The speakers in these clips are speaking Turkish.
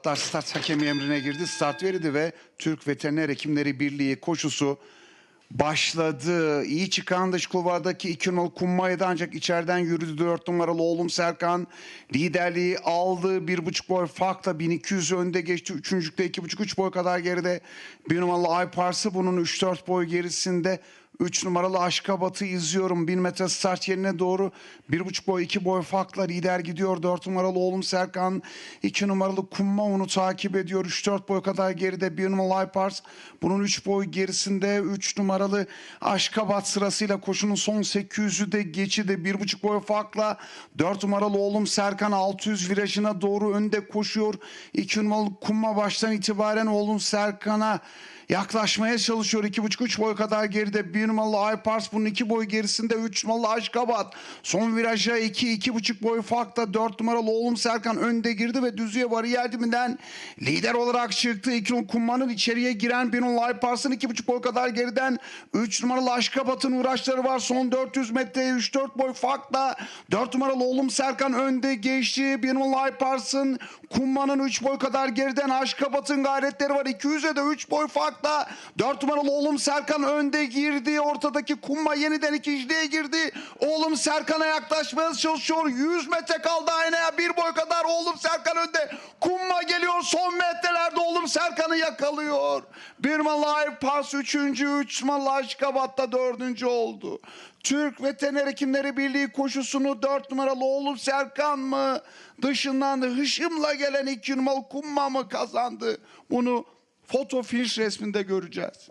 Hatta start hakemi emrine girdi, start verildi ve Türk Veteriner Hekimleri Birliği koşusu başladı. İyi çıkan dış kulvardaki iki numaralı Kummaya'da ancak içeriden yürüdü. Dört numaralı oğlum Serkan liderliği aldı. Bir buçuk boy farkla 1200 önde geçti. Üçüncükte iki buçuk üç boy kadar geride. Bir numaralı Aypars'ı bunun 3-4 boy gerisinde. 3 numaralı Aşkabat'ı izliyorum. 1000 metre start yerine doğru 1,5 boy 2 boy farkla lider gidiyor. 4 numaralı oğlum Serkan. 2 numaralı Kumma onu takip ediyor. 3-4 boy kadar geride 1 numaralı Aypars. Bunun 3 boy gerisinde 3 numaralı Aşkabat sırasıyla koşunun son 800'ü de geçidi. 1,5 boy farkla 4 numaralı oğlum Serkan 600 virajına doğru önde koşuyor. 2 numaralı Kumma baştan itibaren oğlum Serkan'a yaklaşmaya çalışıyor. 2,5-3 boy kadar geride. Bir numaralı Aypars bunun 2 boy gerisinde. 3 numaralı Aşkabat. Son viraja 2-2,5 boy farkla 4 numaralı oğlum Serkan önde girdi ve düzlüğe bariyer dibinden lider olarak çıktı. 2 numaralı Kumman'ın içeriye giren bir numaralı Aypars'ın 2,5 boy kadar geriden 3 numaralı Aşkabat'ın uğraşları var. Son 400 metreye 3-4 boy farkla 4 numaralı oğlum Serkan önde geçti. Bir numaralı Aypars'ın Kumman'ın 3 boy kadar geriden Aşkabat'ın gayretleri var. 200'e de 3 boy farkla 4 numaralı oğlum Serkan önde girdi. Ortadaki Kumma yeniden ikinciliğe girdi. Oğlum Serkan'a yaklaşmaya çalışıyor. 100 metre kaldı aynaya. Bir boy kadar oğlum Serkan önde. Kumma geliyor. Son metrelerde oğlum Serkan'ı yakalıyor. Bir numaralı pas 3. 3 numaralı Aşkabat'ta 4. oldu. Türk Veteriner Hekimleri Birliği koşusunu 4 numaralı oğlum Serkan mı dışından hışımla gelen 2 numaralı Kumma mı kazandı? Bunu foto finish resminde göreceğiz.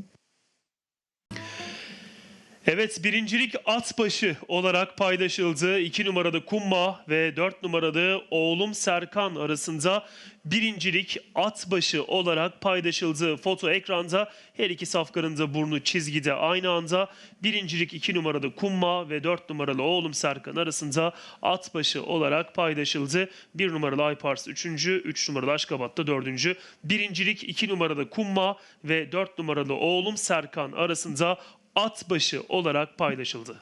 Evet birincilik at başı olarak paylaşıldı. 2 numaralı Kumma ve 4 numaralı oğlum Serkan arasında birincilik at başı olarak paylaşıldı. Foto ekranda her iki safkanın da burnu çizgide aynı anda. Birincilik 2 numaralı Kumma ve 4 numaralı oğlum Serkan arasında at başı olarak paylaşıldı. 1 numaralı Aypars 3. 3 numaralı Aşkabat'ta 4. Birincilik 2 numaralı Kumma ve 4 numaralı oğlum Serkan arasında at başı olarak paylaşıldı.